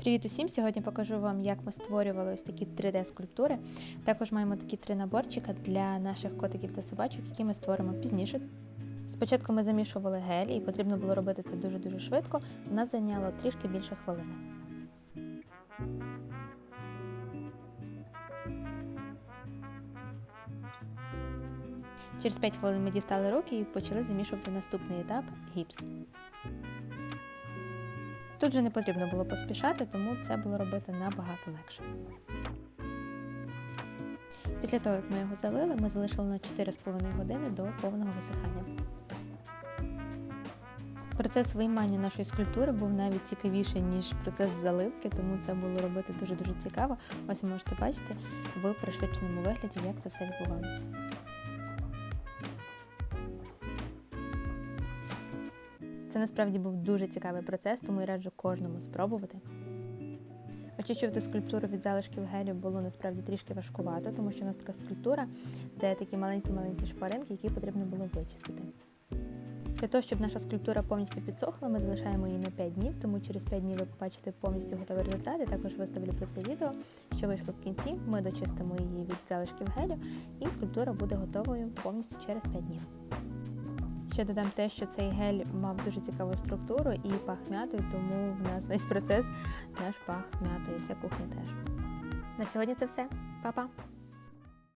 Привіт усім! Сьогодні покажу вам, як ми створювали ось такі 3D-скульптури. Також маємо такі три наборчика для наших котиків та собачок, які ми створимо пізніше. Спочатку ми замішували гель, і потрібно було робити це дуже-дуже швидко. У нас зайняло трішки більше хвилини. Через 5 хвилин ми дістали руки і почали замішувати наступний етап гіпс. Тут же не потрібно було поспішати, тому це було робити набагато легше. Після того, як ми його залили, ми залишили на 4,5 години до повного висихання. Процес виймання нашої скульптури був навіть цікавіший, ніж процес заливки, тому це було робити дуже-дуже цікаво. Ось ви можете бачити в пришвидшеному вигляді, як це все відбувалося. Це насправді був дуже цікавий процес, тому я раджу кожному спробувати. Очищувати скульптуру від залишків гелю було насправді трішки важкувато, тому що у нас така скульптура, де такі маленькі-маленькі шпаринки, які потрібно було вичистити. Для того, щоб наша скульптура повністю підсохла, ми залишаємо її на 5 днів, тому через 5 днів ви побачите повністю готовий результат. Я також виставлю про це відео, що вийшло в кінці. Ми дочистимо її від залишків гелю, і скульптура буде готовою повністю через 5 днів. Ще додам те, що цей гель мав дуже цікаву структуру і пах м'ятою, тому в нас весь процес наш пах м'ятою, вся кухня теж. На сьогодні це все. Па-па!